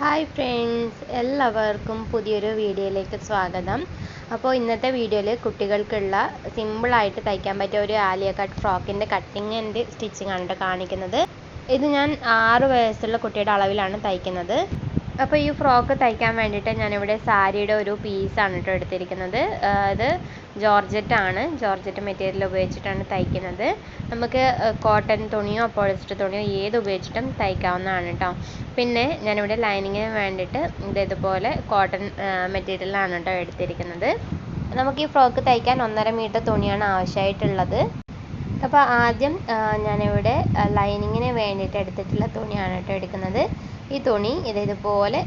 Hi friends എല്ലാവർക്കും പുതിയൊരു വീഡിയോയിലേക്ക് സ്വാഗതം. അപ്പോൾ ഇന്നത്തെ വീഡിയോയിൽ കുട്ടികൾക്കുള്ള സിമ്പിളായിട്ട് തയ്ക്കാൻ പറ്റിയ ഒരു ആലിയ കട്ട് ഫ്രോക്കിന്റെ കട്ടിങ് ആൻഡ് സ്റ്റിച്ചിങ് ആണ് കാണിക്കുന്നത്. ഇത് ഞാൻ ആറ് വയസ്സുള്ള കുട്ടിയുടെ അളവിലാണ് തയ്ക്കുന്നത്. അപ്പോൾ ഈ ഫ്രോക്ക് തയ്ക്കാൻ വേണ്ടിയിട്ട് ഞാനിവിടെ സാരിയുടെ ഒരു പീസാണ് കേട്ടോ എടുത്തിരിക്കുന്നത്. അത് ജോർജറ്റ് ആണ്. ജോർജറ്റ് മെറ്റീരിയൽ ഉപയോഗിച്ചിട്ടാണ് തയ്ക്കുന്നത്. നമുക്ക് കോട്ടൺ തുണിയോ പോളിസ്റ്റർ തുണിയോ ഏത് ഉപയോഗിച്ചിട്ടും തയ്ക്കാവുന്നതാണ് കേട്ടോ. പിന്നെ ഞാനിവിടെ ലൈനിങ്ങിന് വേണ്ടിയിട്ട് ഇത് ഇതുപോലെ കോട്ടൺ മെറ്റീരിയലാണ് കേട്ടോ എടുത്തിരിക്കുന്നത്. നമുക്ക് ഈ ഫ്രോക്ക് തയ്ക്കാൻ ഒന്നര മീറ്റർ തുണിയാണ് ആവശ്യമായിട്ടുള്ളത്. അപ്പോൾ ആദ്യം ഞാനിവിടെ ലൈനിങ്ങിന് വേണ്ടിയിട്ട് എടുത്തിട്ടുള്ള തുണിയാണ് കേട്ടോ എടുക്കുന്നത്. ഈ തുണി ഇത് ഇതുപോലെ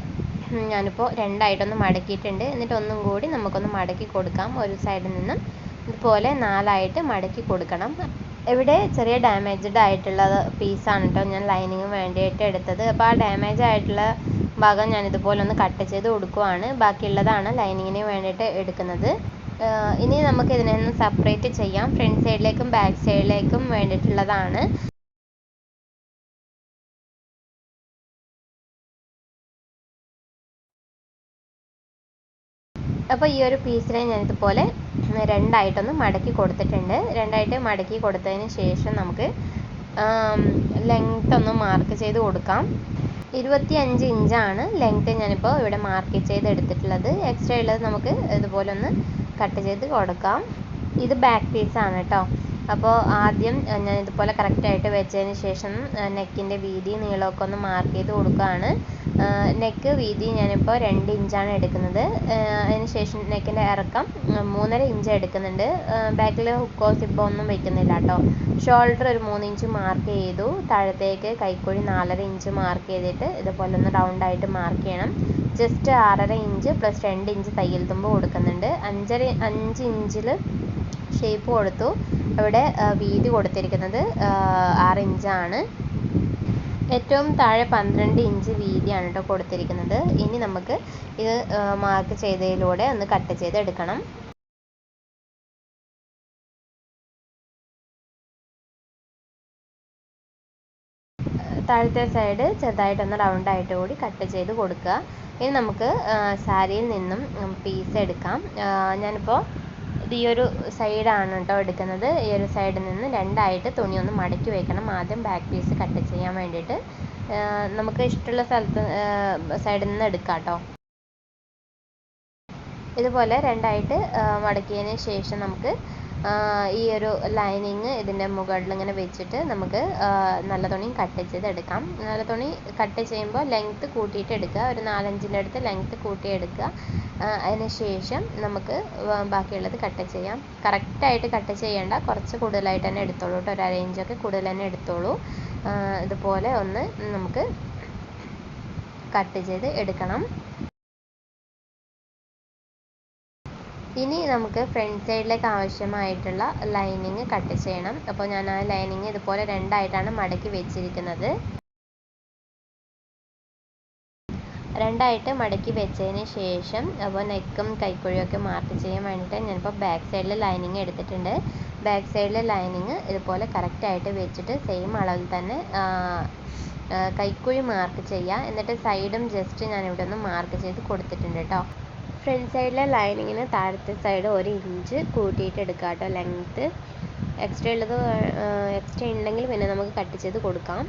ഞാനിപ്പോൾ രണ്ടായിട്ടൊന്ന് മടക്കിയിട്ടുണ്ട്. എന്നിട്ട് ഒന്നും കൂടി നമുക്കൊന്ന് മടക്കി കൊടുക്കാം. ഒരു സൈഡിൽ നിന്നും ഇതുപോലെ നാലായിട്ട് മടക്കി കൊടുക്കണം. ഇവിടെ ചെറിയ ഡാമേജ്ഡ് ആയിട്ടുള്ള പീസാണ് കേട്ടോ ഞാൻ ലൈനിങ് വേണ്ടിയിട്ട് എടുത്തത്. അപ്പോൾ ആ ഡാമേജ് ആയിട്ടുള്ള ഭാഗം ഞാൻ ഇതുപോലെ ഒന്ന് കട്ട് ചെയ്ത് കൊടുക്കുവാണ്. ബാക്കിയുള്ളതാണ് ലൈനിങ്ങിന് വേണ്ടിയിട്ട് എടുക്കുന്നത്. ഇനി നമുക്ക് ഇതിനെ ഒന്ന് സെപ്പറേറ്റ് ചെയ്യാം. ഫ്രണ്ട് സൈഡിലേക്കും ബാക്ക് സൈഡിലേക്കും വേണ്ടിയിട്ടുള്ളതാണ്. അപ്പോൾ ഈ ഒരു പീസിനെ ഞാനിതുപോലെ രണ്ടായിട്ടൊന്ന് മടക്കി കൊടുത്തിട്ടുണ്ട്. രണ്ടായിട്ട് മടക്കി കൊടുത്തതിന് ശേഷം നമുക്ക് ലെങ്ത് ഒന്ന് മാർക്ക് ചെയ്ത് കൊടുക്കാം. ഇരുപത്തി അഞ്ച് ഇഞ്ചാണ് ലെങ്ത് ഞാനിപ്പോൾ ഇവിടെ മാർക്ക് ചെയ്ത് എടുത്തിട്ടുള്ളത് എക്സ്ട്രാ ഉള്ളത് നമുക്ക് ഇതുപോലെ ഒന്ന് കട്ട് ചെയ്ത് കൊടുക്കാം. ഇത് ബാക്ക് പീസാണ് കേട്ടോ അപ്പോൾ ആദ്യം ഞാൻ ഇതുപോലെ കറക്റ്റായിട്ട് വെച്ചതിന് ശേഷം നെക്കിന്റെ വീതി നീളമൊക്കെ ഒന്ന് മാർക്ക് ചെയ്ത് കൊടുക്കുകയാണ്. നെക്ക് വീതി ഞാനിപ്പോൾ രണ്ട് ഇഞ്ചാണ് എടുക്കുന്നത്. അതിന് ശേഷം നെക്കിന്റെ ഇറക്കം മൂന്നര ഇഞ്ച് എടുക്കുന്നുണ്ട്. ബാക്കിൽ ഹുക്കോസ് ഇപ്പോൾ ഒന്നും വെക്കുന്നില്ല കേട്ടോ. ഷോൾഡർ ഒരു മൂന്ന് ഇഞ്ച് മാർക്ക് ചെയ്തു. താഴത്തേക്ക് കൈക്കുഴി നാലര ഇഞ്ച് മാർക്ക് ചെയ്തിട്ട് ഇതുപോലെ ഒന്ന് റൗണ്ടായിട്ട് മാർക്ക് ചെയ്യണം. ജസ്റ്റ് ആറര ഇഞ്ച് പ്ലസ് രണ്ട് ഇഞ്ച് തയ്യൽ തുമ്പ് കൊടുക്കുന്നുണ്ട്. അഞ്ചര അഞ്ച് ഇഞ്ചിൽ ഷേപ്പ് കൊടുത്തു. ഇവിടെ വീതി കൊടുത്തിരിക്കുന്നത് ആറ് ഇഞ്ചാണ് ഏറ്റവും താഴെ പന്ത്രണ്ട് ഇഞ്ച് വീതിയാണ് കേട്ടോ കൊടുത്തിരിക്കുന്നത്. ഇനി നമുക്ക് ഇത് മാർക്ക് ചെയ്തതിലൂടെ ഒന്ന് കട്ട് ചെയ്ത് എടുക്കണം താഴത്തെ സൈഡ് ചെറുതായിട്ടൊന്ന് റൗണ്ട് ആയിട്ട് കൂടി കട്ട് ചെയ്ത് കൊടുക്കുക. ഇനി നമുക്ക് സാരിയിൽ നിന്നും പീസ് എടുക്കാം. ഞാനിപ്പോൾ ഇത് ഈ ഒരു സൈഡാണ് കേട്ടോ എടുക്കുന്നത്. ഈ ഒരു സൈഡിൽ നിന്ന് രണ്ടായിട്ട് തുണി ഒന്ന് മടക്കി വെക്കണം. ആദ്യം ബാക്ക് പീസ് കട്ട് ചെയ്യാൻ വേണ്ടിയിട്ട്. നമുക്ക് ഇഷ്ടമുള്ള സ്ഥലത്ത് സൈഡിൽ നിന്ന് എടുക്കാം കേട്ടോ ഇതുപോലെ രണ്ടായിട്ട് മടക്കിയതിന് ശേഷം നമുക്ക് ഈ ഒരു ലൈനിങ് ഇതിന്റെ മുകളിൽ ഇങ്ങനെ വെച്ചിട്ട് നമുക്ക് നല്ല തുണി കട്ട് ചെയ്ത് എടുക്കാം നല്ല തുണി കട്ട് ചെയ്യുമ്പോൾ ലെങ്ത്ത് കൂട്ടിയിട്ട് എടുക്കുക. ഒരു നാലഞ്ചിന്റെ അടുത്ത് ലെങ്ത്ത് കൂട്ടി എടുക്കുക. അതിന് ശേഷം നമുക്ക് ബാക്കിയുള്ളത് കട്ട് ചെയ്യാം. കറക്റ്റായിട്ട് കട്ട് ചെയ്യേണ്ട കുറച്ച് കൂടുതലായിട്ട് തന്നെ എടുത്തോളൂ കേട്ടോ. ഒരു അരയിഞ്ചൊക്കെ കൂടുതൽ തന്നെ എടുത്തോളൂ. ഇതുപോലെ ഒന്ന് നമുക്ക് കട്ട് ചെയ്ത് എടുക്കണം. ഇനി നമുക്ക് ഫ്രണ്ട് സൈഡിലേക്ക് ആവശ്യമായിട്ടുള്ള ലൈനിങ് കട്ട് ചെയ്യണം. അപ്പോൾ ഞാൻ ആ ലൈനിങ് ഇതുപോലെ രണ്ടായിട്ടാണ് മടക്കി വെച്ചിരിക്കുന്നത്. രണ്ടായിട്ട് മടക്കി വെച്ചതിന് ശേഷം അപ്പോൾ നെക്കും കൈക്കുഴിയൊക്കെ മാർക്ക് ചെയ്യാൻ വേണ്ടിയിട്ട് ഞാനിപ്പോൾ ബാക്ക് സൈഡിൽ ലൈനിങ് എടുത്തിട്ടുണ്ട്. ബാക്ക് സൈഡിൽ ലൈനിങ് ഇതുപോലെ കറക്റ്റായിട്ട് വെച്ചിട്ട് സെയിം അളവിൽ തന്നെ കൈക്കുഴി മാർക്ക് ചെയ്യുക എന്നിട്ട് സൈഡും ജസ്റ്റ് ഇവിടെ ഒന്ന് മാർക്ക് ചെയ്ത് കൊടുത്തിട്ടുണ്ട് കേട്ടോ. ഫ്രണ്ട് സൈഡിലെ ലൈനിങ്ങിന് താഴത്തെ സൈഡ് ഒരു ഇഞ്ച് കൂട്ടിയിട്ട് എടുക്കുക കേട്ടോ ലെങ്ത്ത് എക്സ്ട്രാ ഉള്ളത് എക്സ്ട്രാ ഉണ്ടെങ്കിൽ പിന്നെ നമുക്ക് കട്ട് ചെയ്ത് കൊടുക്കാം.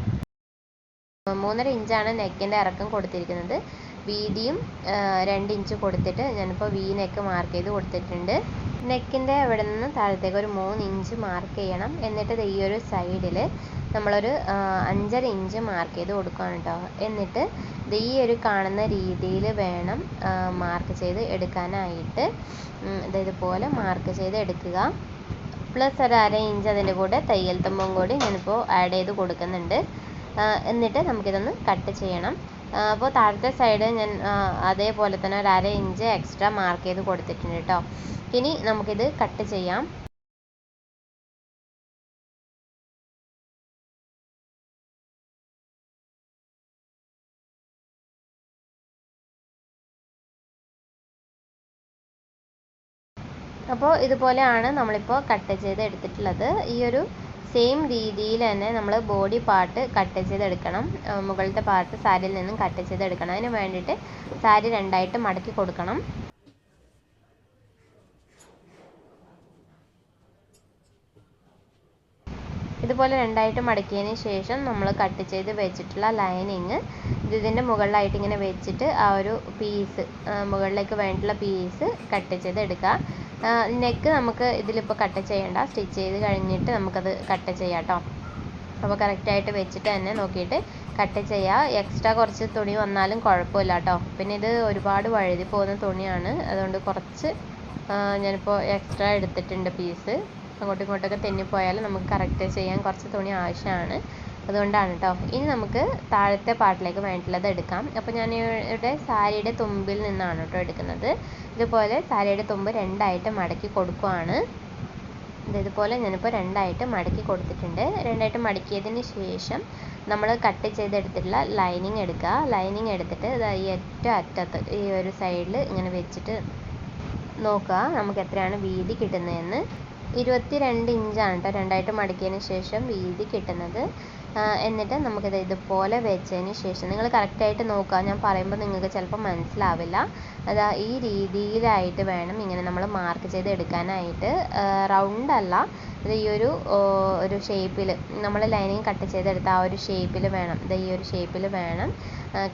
മൂന്നര ഇഞ്ചാണ് നെക്കിന്റെ ഇറക്കം കൊടുത്തിരിക്കുന്നത്. വീതിയും രണ്ട് ഇഞ്ച് കൊടുത്തിട്ട് ഞാനിപ്പോൾ വി നെക്ക് മാർക്ക് ചെയ്ത് കൊടുത്തിട്ടുണ്ട്. നെക്കിന്റെ അവിടെ നിന്ന് താഴത്തേക്ക് ഒരു മൂന്ന് ഇഞ്ച് മാർക്ക് ചെയ്യണം. എന്നിട്ട് ഈ ഒരു സൈഡിൽ നമ്മളൊരു അഞ്ചര ഇഞ്ച് മാർക്ക് ചെയ്ത് കൊടുക്കുകയാണ് കേട്ടോ എന്നിട്ട് ഈ ഒരു കാണുന്ന രീതിയിൽ വേണം മാർക്ക് ചെയ്ത് എടുക്കാനായിട്ട്. ഇത് ഇതുപോലെ മാർക്ക് ചെയ്ത് എടുക്കുക. പ്ലസ് ഒരു അര ഇഞ്ച് അതിന്റെ കൂടെ തയ്യൽ തുമ്പും കൂടി ഞാനിപ്പോൾ ആഡ് ചെയ്ത് കൊടുക്കുന്നുണ്ട്. എന്നിട്ട് നമുക്കിതൊന്ന് കട്ട് ചെയ്യണം. അപ്പോൾ താഴത്തെ സൈഡ് ഞാൻ അതേപോലെ തന്നെ ഒരു അര ഇഞ്ച് എക്സ്ട്രാ മാർക്ക് ചെയ്ത് കൊടുത്തിട്ടുണ്ട് കേട്ടോ ഇനി നമുക്കിത് കട്ട് ചെയ്യാം. അപ്പോൾ ഇതുപോലെയാണ് നമ്മളിപ്പോൾ കട്ട് ചെയ്ത് എടുത്തിട്ടുള്ളത്. ഈ ഒരു സെയിം രീതിയിൽ തന്നെ നമ്മൾ ബോഡി പാർട്ട് കട്ട് ചെയ്തെടുക്കണം. മുകളിലത്തെ പാർട്ട് സാരിയിൽ നിന്നും കട്ട് ചെയ്തെടുക്കണം. അതിന് വേണ്ടിയിട്ട് സാരി രണ്ടായിട്ട് മടക്കി കൊടുക്കണം. ഇതുപോലെ രണ്ടായിട്ട് മടക്കിയതിന് ശേഷം നമ്മൾ കട്ട് ചെയ്ത് വെച്ചിട്ടുള്ള ലൈനിങ് ഇതിന്റെ മുകളിലായിട്ട് ഇങ്ങനെ വെച്ചിട്ട് ആ ഒരു പീസ് മുകളിലേക്ക് വേണ്ടിയിട്ടുള്ള പീസ് കട്ട് ചെയ്ത് എടുക്കുക. നെക്ക് നമുക്ക് ഇതിലിപ്പോൾ കട്ട് ചെയ്യേണ്ട. സ്റ്റിച്ച് ചെയ്ത് കഴിഞ്ഞിട്ട് നമുക്കത് കട്ട് ചെയ്യാം കേട്ടോ അപ്പോൾ കറക്റ്റായിട്ട് വെച്ചിട്ട് തന്നെ നോക്കിയിട്ട് കട്ട് ചെയ്യുക എക്സ്ട്രാ കുറച്ച് തുണി വന്നാലും കുഴപ്പമില്ല കേട്ടോ പിന്നെ ഇത് ഒരുപാട് വഴുതി പോകുന്ന തുണിയാണ്. അതുകൊണ്ട് കുറച്ച് ഞാനിപ്പോൾ എക്സ്ട്രാ എടുത്തിട്ടുണ്ട് പീസ് അങ്ങോട്ടും ഇങ്ങോട്ടൊക്കെ തെന്നിപ്പോയാൽ നമുക്ക് കറക്റ്റ് ചെയ്യാൻ കുറച്ച് തുണി ആവശ്യമാണ്. അതുകൊണ്ടാണ് കേട്ടോ ഇനി നമുക്ക് താഴത്തെ പാർട്ടിലേക്ക് വേണ്ടിയിട്ടുള്ളത് എടുക്കാം. അപ്പോൾ ഞാൻ ഇവിടെ സാരിയുടെ തുമ്പിൽ നിന്നാണ് കേട്ടോ എടുക്കുന്നത്. ഇതുപോലെ സാരിയുടെ തുമ്പ് രണ്ടായിട്ട് മടക്കി കൊടുക്കുവാണ്. ഇതുപോലെ ഞാനിപ്പോൾ രണ്ടായിട്ട് മടക്കി കൊടുത്തിട്ടുണ്ട്. രണ്ടായിട്ട് മടക്കിയതിന് ശേഷം നമ്മൾ കട്ട് ചെയ്തെടുത്തിട്ടുള്ള ലൈനിങ് എടുക്കുക. ലൈനിങ് എടുത്തിട്ട് ഈ ഏറ്റവും അറ്റത്ത് ഈ ഒരു സൈഡിൽ ഇങ്ങനെ വെച്ചിട്ട് നോക്കുക. നമുക്ക് എത്രയാണ് വീതി കിട്ടുന്നതെന്ന്. ഇരുപത്തി രണ്ട് ഇഞ്ചാണ് കേട്ടോ രണ്ടായിട്ട് മടക്കിയതിന് ശേഷം വീതി കിട്ടുന്നത്. എന്നിട്ട് നമുക്കിത് ഇതുപോലെ വെച്ചതിന് ശേഷം. നിങ്ങൾ കറക്റ്റായിട്ട് നോക്കുക ഞാൻ പറയുമ്പോൾ നിങ്ങൾക്ക് ചിലപ്പോൾ മനസ്സിലാവില്ല. അതാ ഈ രീതിയിലായിട്ട് വേണം ഇങ്ങനെ നമ്മൾ മാർക്ക് ചെയ്ത് എടുക്കാനായിട്ട് റൗണ്ട് അല്ല. ഇത് ഈ ഒരു ഒരു ഷേപ്പിൽ നമ്മൾ ലൈനിങ് കട്ട് ചെയ്തെടുത്ത ആ ഒരു ഷേപ്പിൽ വേണം. ഇത് ഈ ഒരു ഷേപ്പിൽ വേണം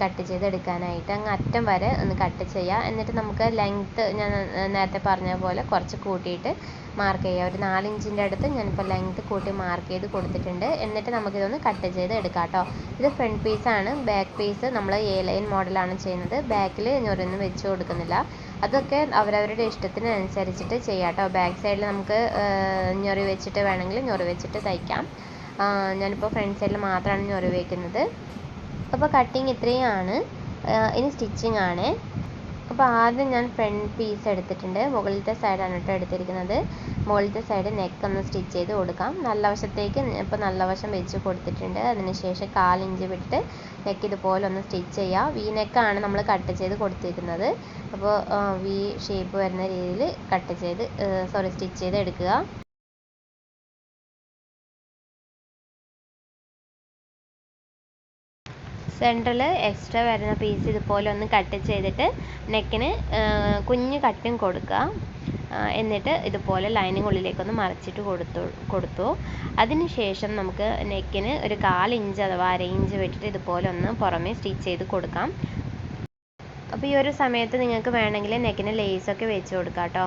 കട്ട് ചെയ്തെടുക്കാനായിട്ട്. അങ്ങ് അറ്റം വരെ ഒന്ന് കട്ട് ചെയ്യുക എന്നിട്ട് നമുക്ക് ലെങ്ത്ത് ഞാൻ നേരത്തെ പറഞ്ഞ പോലെ കുറച്ച് കൂട്ടിയിട്ട് മാർക്ക് ചെയ്യുക ഒരു നാലിഞ്ചിന്റെ അടുത്ത് ഞാനിപ്പോൾ ലെങ്ത്ത് കൂട്ടി മാർക്ക് ചെയ്ത് കൊടുത്തിട്ടുണ്ട്. എന്നിട്ട് നമുക്കിതൊന്ന് കട്ട് ചെയ്ത് എടുക്കാം കേട്ടോ. ഇത് ഫ്രണ്ട് പീസാണ് ബാക്ക് പീസ് നമ്മൾ എ ലൈൻ മോഡലാണ് ചെയ്യുന്നത്. ബാക്കിൽ ഞൊരൊന്നും വെച്ച് കൊടുക്കുന്നില്ല. അതൊക്കെ അവരവരുടെ ഇഷ്ടത്തിനനുസരിച്ചിട്ട് ചെയ്യാം കേട്ടോ ബാക്ക് സൈഡിൽ നമുക്ക് ഞൊറി വെച്ചിട്ട് വേണമെങ്കിൽ ഞൊറി വെച്ചിട്ട് തയ്ക്കാം. ഞാനിപ്പോൾ ഫ്രണ്ട് സൈഡിൽ മാത്രമാണ് ഞൊറി വയ്ക്കുന്നത് അപ്പോൾ കട്ടിങ് ഇത്രയാണ്. ഇനി സ്റ്റിച്ചിങ് ആണ്. അപ്പോൾ ആദ്യം ഞാൻ ഫ്രണ്ട് പീസ് എടുത്തിട്ടുണ്ട്. മുകളിലത്തെ സൈഡാണ് കേട്ടോ എടുത്തിരിക്കുന്നത്. മുകളിലത്തെ സൈഡ് നെക്ക് ഒന്ന് സ്റ്റിച്ച് ചെയ്ത് കൊടുക്കാം. നല്ല വശത്തേക്ക് ഇപ്പോൾ നല്ല വശം വെച്ച് കൊടുത്തിട്ടുണ്ട്. അതിനുശേഷം കാലിഞ്ച് വിട്ട് നെക്ക് ഇതുപോലെ ഒന്ന് സ്റ്റിച്ച് ചെയ്യുക വി നെക്കാണ് നമ്മൾ കട്ട് ചെയ്ത് കൊടുത്തിരിക്കുന്നത്. അപ്പോൾ വി ഷേപ്പ് വരുന്ന രീതിയിൽ കട്ട് ചെയ്ത് സോറി സ്റ്റിച്ച് ചെയ്ത് എടുക്കുക. സെന്ററിൽ എക്സ്ട്രാ വരുന്ന പീസ് ഇതുപോലെ ഒന്ന് കട്ട് ചെയ്തിട്ട് നെക്കിന് കുഞ്ഞ് കട്ടിങ് കൊടുക്കുക. എന്നിട്ട് ഇതുപോലെ ലൈനിങ് ഉള്ളിലേക്കൊന്ന് മറച്ചിട്ട് കൊടുത്തു കൊടുത്തു. അതിനുശേഷം നമുക്ക് നെക്കിന് ഒരു കാൽ ഇഞ്ച് അഥവാ അര ഇഞ്ച് വിട്ടിട്ട് ഇതുപോലെ ഒന്ന് പുറമേ സ്റ്റിച്ച് ചെയ്ത് കൊടുക്കാം. അപ്പോൾ ഈ ഒരു സമയത്ത് നിങ്ങൾക്ക് വേണമെങ്കിൽ നെക്കിന് ലേസൊക്കെ വെച്ച് കൊടുക്കാം കേട്ടോ.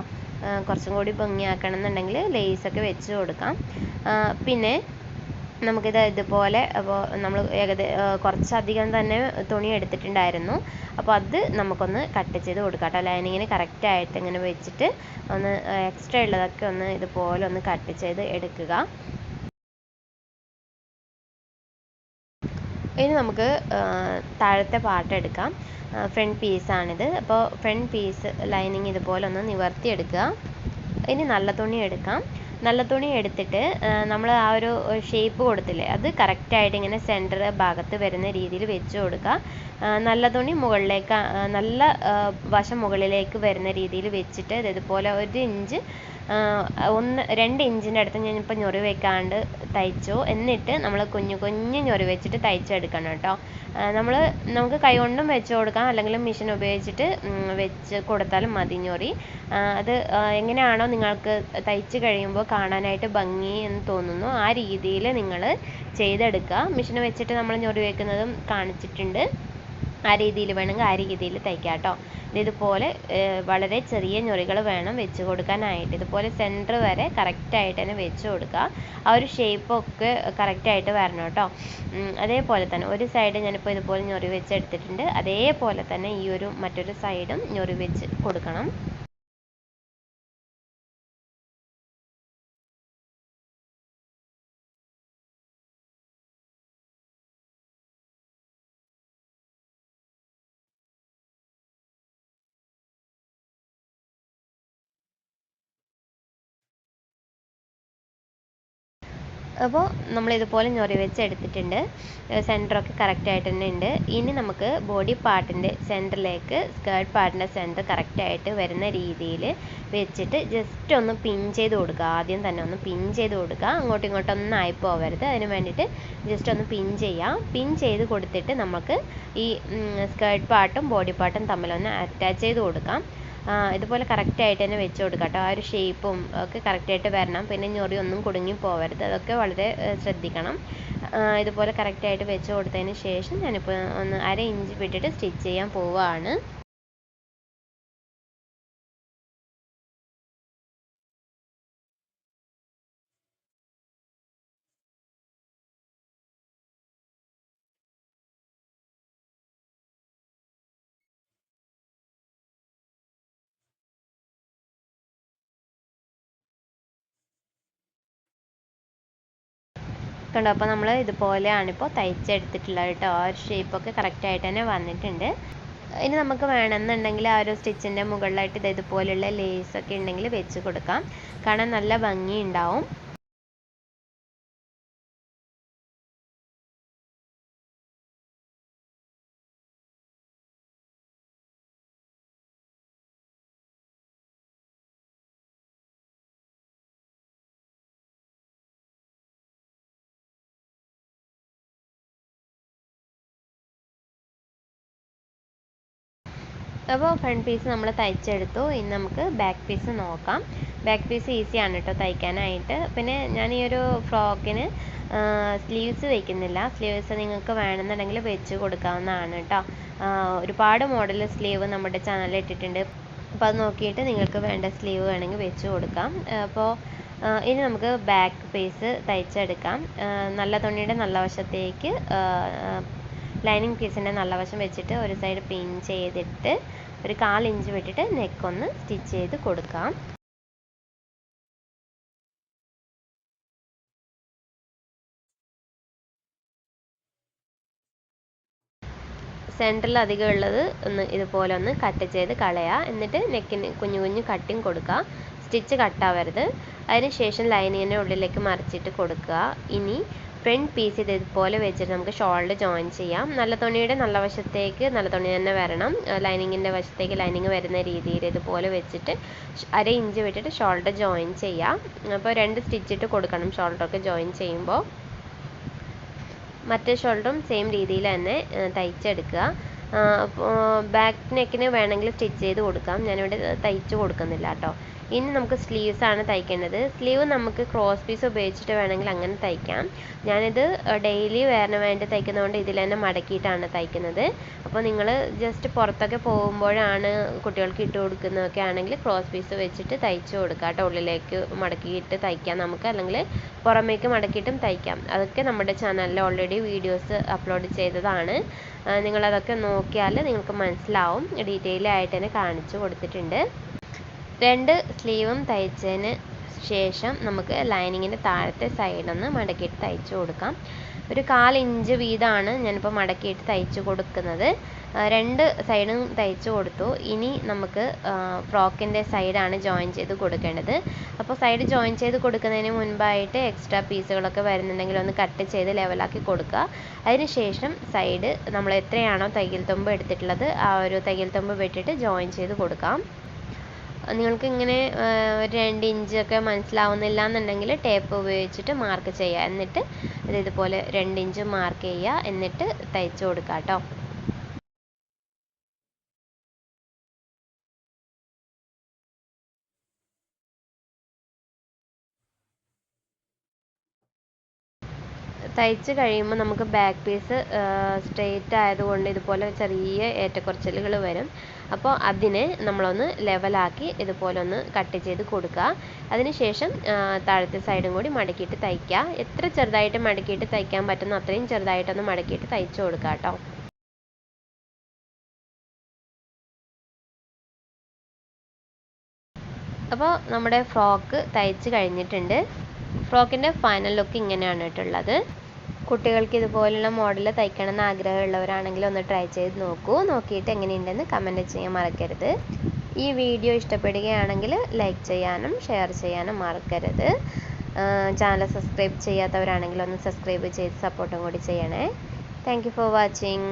കുറച്ചും കൂടി ഭംഗിയാക്കണം എന്നുണ്ടെങ്കിൽ ലേസൊക്കെ വെച്ച് കൊടുക്കാം. പിന്നെ നമുക്കിത് ഇതുപോലെ അപ്പോൾ നമ്മൾ ഏകദേ കുറച്ചധികം തന്നെ തുണി എടുത്തിട്ടുണ്ടായിരുന്നു. അപ്പോൾ അത് നമുക്കൊന്ന് കട്ട് ചെയ്ത് കൊടുക്കാം കേട്ടോ. ലൈനിങ്ങിന് കറക്റ്റായിട്ട് ഇങ്ങനെ വെച്ചിട്ട് ഒന്ന് എക്സ്ട്രാ ഉള്ളതൊക്കെ ഒന്ന് ഇതുപോലെ ഒന്ന് കട്ട് ചെയ്ത് എടുക്കുക. ഇനി നമുക്ക് താഴത്തെ പാർട്ട് എടുക്കാം. ഫ്രണ്ട് പീസാണിത് അപ്പോൾ ഫ്രണ്ട് പീസ് ലൈനിങ് ഇതുപോലെ ഒന്ന് നിവർത്തിയെടുക്കുക. ഇനി നല്ല തുണി എടുക്കാം. നല്ല തുണി എടുത്തിട്ട് നമ്മൾ ആ ഒരു ഷേപ്പ് കൊടുത്തില്ലേ അത് കറക്റ്റായിട്ട് ഇങ്ങനെ സെന്റർ ഭാഗത്ത് വരുന്ന രീതിയിൽ വെച്ച് കൊടുക്കുക. നല്ല തുണി മുകളിലേക്ക് നല്ല വശം മുകളിലേക്ക് വരുന്ന രീതിയിൽ വെച്ചിട്ട് ഇതുപോലെ ഒരു ഇഞ്ച് ഒന്ന് രണ്ട് ഇഞ്ചിന്റെ അടുത്ത് ഞാനിപ്പോൾ ഞൊറി വെക്കാണ്ട് തയ്ച്ചു. എന്നിട്ട് നമ്മൾ കുഞ്ഞു കുഞ്ഞു ഞൊറി വെച്ചിട്ട് തയ്ച്ചെടുക്കണം കേട്ടോ. നമ്മൾ നമുക്ക് കൈകൊണ്ടും വെച്ച് കൊടുക്കാം. അല്ലെങ്കിൽ മെഷീൻ ഉപയോഗിച്ചിട്ട് വെച്ച് കൊടുത്താലും മതി ഞൊറി. അത് എങ്ങനെയാണോ നിങ്ങൾക്ക് തയ്ച്ച് കഴിയുമ്പോൾ കാണാനായിട്ട് ഭംഗി എന്ന് തോന്നുന്നു. ആ രീതിയിൽ നിങ്ങൾ ചെയ്തെടുക്കുക. മെഷീൻ വെച്ചിട്ട് നമ്മൾ ഞൊറി വെക്കുന്നതും കാണിച്ചിട്ടുണ്ട്. ആ രീതിയിൽ വേണമെങ്കിൽ ആ രീതിയിൽ തയ്ക്കാം കേട്ടോ ഇതുപോലെ വളരെ ചെറിയ ഞൊറികൾ വേണം വെച്ച് കൊടുക്കാനായിട്ട്. ഇതുപോലെ സെന്റർ വരെ കറക്റ്റായിട്ട് തന്നെ വെച്ച് കൊടുക്കുക ആ ഒരു ഷേപ്പൊക്കെ കറക്റ്റായിട്ട് വരണം കേട്ടോ അതേപോലെ തന്നെ ഒരു സൈഡ് ഞാനിപ്പോൾ ഇതുപോലെ ഞൊറി വെച്ച് എടുത്തിട്ടുണ്ട്. അതേപോലെ തന്നെ ഈ ഒരു മറ്റൊരു സൈഡും ഞൊറി വെച്ച് കൊടുക്കണം. അപ്പോൾ നമ്മൾ ഇതുപോലെ ഞൊറി വെച്ച് എടുത്തിട്ടുണ്ട് സെന്ററൊക്കെ കറക്റ്റായിട്ട് തന്നെ ഉണ്ട് ഇനി നമുക്ക് ബോഡി പാർട്ടിന്റെ സെന്ററിലേക്ക് സ്കേർട്ട് പാർട്ടിന്റെ സെന്റർ കറക്റ്റായിട്ട് വരുന്ന രീതിയിൽ വെച്ചിട്ട് ജസ്റ്റ് ഒന്ന് പിൻ ചെയ്ത് കൊടുക്കുക ആദ്യം തന്നെ ഒന്ന് പിൻ ചെയ്ത് കൊടുക്കുക അങ്ങോട്ടും ഇങ്ങോട്ടും ഒന്നും ആയി പോകരുത് അതിന് വേണ്ടിയിട്ട് ജസ്റ്റ് ഒന്ന് പിൻ ചെയ്യാം. പിൻ ചെയ്ത് കൊടുത്തിട്ട് നമുക്ക് ഈ സ്കേർട്ട് പാർട്ടും ബോഡി പാർട്ടും തമ്മിലൊന്ന് അറ്റാച്ച് ചെയ്ത് കൊടുക്കാം. ഇതുപോലെ കറക്റ്റായിട്ട് തന്നെ വെച്ച് കൊടുക്കുക കേട്ടോ. ആ ഒരു ഷേപ്പും ഒക്കെ കറക്റ്റായിട്ട് വരണം. പിന്നെ ഞൊറി ഒന്നും കുടുങ്ങി പോവരുത്. അതൊക്കെ വളരെ ശ്രദ്ധിക്കണം. ഇതുപോലെ കറക്റ്റായിട്ട് വെച്ച് കൊടുത്തതിന് ശേഷം ഞാനിപ്പോൾ ഒന്ന് അര ഇഞ്ച് വിട്ടിട്ട് സ്റ്റിച്ച് ചെയ്യാൻ പോവുകയാണ് കണ്ടോ അപ്പോൾ നമ്മൾ ഇതുപോലെയാണ് ഇപ്പോൾ തയ്ച്ചെടുത്തിട്ടുള്ളത് കേട്ടോ. ആ ഒരു ഷേപ്പൊക്കെ കറക്റ്റായിട്ട് തന്നെ വന്നിട്ടുണ്ട്. ഇനി നമുക്ക് വേണമെന്നുണ്ടെങ്കിൽ ആ ഒരു സ്റ്റിച്ചിന്റെ മുകളിലായിട്ട് ഇത് ഇതുപോലെയുള്ള ലേസൊക്കെ ഉണ്ടെങ്കിൽ വെച്ച് കൊടുക്കാം. കാണാൻ നല്ല ഭംഗി അപ്പോൾ ഫ്രണ്ട് പീസ് നമ്മൾ തയ്ച്ചെടുത്തു. ഇനി നമുക്ക് ബാക്ക് പീസ് നോക്കാം. ബാക്ക് പീസ് ഈസിയാണ് കേട്ടോ തയ്ക്കാനായിട്ട്. പിന്നെ ഞാൻ ഈ ഒരു ഫ്രോക്കിന് സ്ലീവ്സ് വയ്ക്കുന്നില്ല സ്ലീവ്സ് നിങ്ങൾക്ക് വേണമെന്നുണ്ടെങ്കിൽ വെച്ച് കൊടുക്കാവുന്നതാണ് കേട്ടോ ഒരുപാട് മോഡൽ സ്ലീവ് നമ്മുടെ ചാനലിൽ ഇട്ടിട്ടുണ്ട്. അപ്പോൾ അത് നോക്കിയിട്ട് നിങ്ങൾക്ക് വേണ്ട സ്ലീവ് വേണമെങ്കിൽ വെച്ച് കൊടുക്കാം. അപ്പോൾ ഇനി നമുക്ക് ബാക്ക് പീസ് തയ്ച്ചെടുക്കാം. നല്ല തുണിയുടെ നല്ല വശത്തേക്ക് ലൈനിങ് പീസിന്റെ നല്ല വശം വെച്ചിട്ട് ഒരു സൈഡ് പിൻ ചെയ്തിട്ട് ഒരു കാൽ ഇഞ്ച് വിട്ടിട്ട് നെക്ക് ഒന്ന് സ്റ്റിച്ച് ചെയ്ത് കൊടുക്കാം. സെന്ററിൽ അധികം ഉള്ളത് ഒന്ന് ഇതുപോലെ ഒന്ന് കട്ട് ചെയ്ത് കളയുക എന്നിട്ട് നെക്കിന് കുഞ്ഞു കുഞ്ഞു കട്ടിങ് കൊടുക്കുക സ്റ്റിച്ച് കട്ടാവരുത് അതിന് ശേഷം ലൈനിങ്ങിന്റെ ഉള്ളിലേക്ക് മറിച്ചിട്ട് കൊടുക്കുക ഇനി ഫ്രണ്ട് പീസ് ഇത് ഇതുപോലെ വെച്ചിട്ട് നമുക്ക് ഷോൾഡർ ജോയിൻ ചെയ്യാം. നല്ല തുണിയുടെ നല്ല വശത്തേക്ക് നല്ല തുണി തന്നെ വരണം. ലൈനിങ്ങിന്റെ വശത്തേക്ക് ലൈനിങ് വരുന്ന രീതിയിൽ ഇതുപോലെ വെച്ചിട്ട് അര ഇഞ്ച് വിട്ടിട്ട് ഷോൾഡർ ജോയിൻ ചെയ്യാം. അപ്പോൾ രണ്ട് സ്റ്റിച്ചിട്ട് കൊടുക്കണം ഷോൾഡറൊക്കെ ജോയിൻ ചെയ്യുമ്പോൾ. മറ്റേ ഷോൾഡറും സെയിം രീതിയിൽ തന്നെ തയ്ച്ചെടുക്കുക. ബാക്ക് നെക്കിന് വേണമെങ്കിൽ സ്റ്റിച്ച് ചെയ്ത് കൊടുക്കാം. ഞാനിവിടെ തയ്ച്ച് കൊടുക്കുന്നില്ല കേട്ടോ. ഇനി നമുക്ക് സ്ലീവ്സ് ആണ് തയ്ക്കേണ്ടത്. സ്ലീവ് നമുക്ക് ക്രോസ് പീസ് ഉപയോഗിച്ചിട്ട് വേണമെങ്കിൽ അങ്ങനെ തയ്ക്കാം. ഞാനിത് ഡെയിലി വേറിന് വേണ്ടി തയ്ക്കുന്നതുകൊണ്ട് ഇതിൽ തന്നെ മടക്കിയിട്ടാണ് തയ്ക്കുന്നത്. അപ്പോൾ നിങ്ങൾ ജസ്റ്റ് പുറത്തൊക്കെ പോകുമ്പോഴാണ് കുട്ടികൾക്ക് ഇട്ട് കൊടുക്കുന്നതൊക്കെ ആണെങ്കിൽ ക്രോസ് പീസ് വെച്ചിട്ട് തയ്ച്ച് കൊടുക്കുക കേട്ടോ. ഉള്ളിലേക്ക് മടക്കിയിട്ട് തയ്ക്കാം നമുക്ക്. അല്ലെങ്കിൽ പുറമേക്ക് മടക്കിയിട്ടും തയ്ക്കാം. അതൊക്കെ നമ്മുടെ ചാനലിൽ ഓൾറെഡി വീഡിയോസ് അപ്ലോഡ് ചെയ്തതാണ്. നിങ്ങളതൊക്കെ നോക്കിയാൽ നിങ്ങൾക്ക് മനസ്സിലാവും. ഡീറ്റെയിൽ ആയിട്ട് തന്നെ കാണിച്ചു കൊടുത്തിട്ടുണ്ട്. രണ്ട് സ്ലീവും തയ്ച്ചതിന് ശേഷം നമുക്ക് ലൈനിങ്ങിന്റെ താഴത്തെ സൈഡൊന്ന് മടക്കിയിട്ട് തയ്ച്ചു കൊടുക്കാം. ഒരു കാൽ ഇഞ്ച് വീതമാണ് ഞാനിപ്പോൾ മടക്കിയിട്ട് തയ്ച്ചു കൊടുക്കുന്നത്. രണ്ട് സൈഡും തയ്ച്ചു കൊടുത്തു. ഇനി നമുക്ക് ഫ്രോക്കിന്റെ സൈഡാണ് ജോയിൻ ചെയ്ത് കൊടുക്കേണ്ടത്. അപ്പോൾ സൈഡ് ജോയിൻ ചെയ്ത് കൊടുക്കുന്നതിന് മുൻപായിട്ട് എക്സ്ട്രാ പീസുകളൊക്കെ വരുന്നുണ്ടെങ്കിൽ ഒന്ന് കട്ട് ചെയ്ത് ലെവലാക്കി കൊടുക്കുക. അതിന് ശേഷം സൈഡ് നമ്മൾ എത്രയാണോ തയ്യൽ തുമ്പ് എടുത്തിട്ടുള്ളത് ആ ഒരു തയ്യൽ തുമ്പ് വെട്ടിട്ട് ജോയിൻ ചെയ്ത് കൊടുക്കാം. നിങ്ങൾക്ക് ഇങ്ങനെ ഒരു രണ്ട് ഇഞ്ചൊക്കെ മനസ്സിലാവുന്നില്ല എന്നുണ്ടെങ്കിൽ ടേപ്പ് ഉപയോഗിച്ചിട്ട് മാർക്ക് ചെയ്യുക. എന്നിട്ട് ഇത് ഇതുപോലെ രണ്ട് ഇഞ്ച് മാർക്ക് ചെയ്യുക. എന്നിട്ട് തയ്ച്ചു കൊടുക്കുക കേട്ടോ. തയ്ച്ച് കഴിയുമ്പോൾ നമുക്ക് ബാക്ക് പീസ് സ്ട്രെയിറ്റ് ആയതുകൊണ്ട് ഇതുപോലെ ചെറിയ ഏറ്റക്കുറച്ചിലുകൾ വരും. അപ്പോൾ അതിനെ നമ്മളൊന്ന് ലെവലാക്കി ഇതുപോലെ ഒന്ന് കട്ട് ചെയ്ത് കൊടുക്കുക. അതിനുശേഷം താഴത്തെ സൈഡും കൂടി മടക്കിയിട്ട് തയ്ക്കുക. എത്ര ചെറുതായിട്ട് മടക്കിയിട്ട് തയ്ക്കാൻ പറ്റുന്നോ അത്രയും ചെറുതായിട്ടൊന്ന് മടക്കിയിട്ട് തയ്ച്ചു കൊടുക്കുക കേട്ടോ. അപ്പോൾ നമ്മുടെ ഫ്രോക്ക് തയ്ച്ച് കഴിഞ്ഞിട്ടുണ്ട്. ഫ്രോക്കിന്റെ ഫൈനൽ ലുക്ക് ഇങ്ങനെയാണ് കേട്ടുള്ളത് കുട്ടികൾക്ക് ഇതുപോലുള്ള മോഡൽ തയ്ക്കണമെന്ന് ആഗ്രഹമുള്ളവരാണെങ്കിൽ ഒന്ന് ട്രൈ ചെയ്ത് നോക്കൂ. നോക്കിയിട്ട് എങ്ങനെയുണ്ടെന്ന് കമന്റ് ചെയ്യാൻ മറക്കരുത്. ഈ വീഡിയോ ഇഷ്ടപ്പെടുകയാണെങ്കിൽ ലൈക്ക് ചെയ്യാനും ഷെയർ ചെയ്യാനും മറക്കരുത്. ചാനൽ സബ്സ്ക്രൈബ് ചെയ്യാത്തവരാണെങ്കിൽ ഒന്ന് സബ്സ്ക്രൈബ് ചെയ്ത് സപ്പോർട്ടും കൂടി ചെയ്യണേ. Thank for watching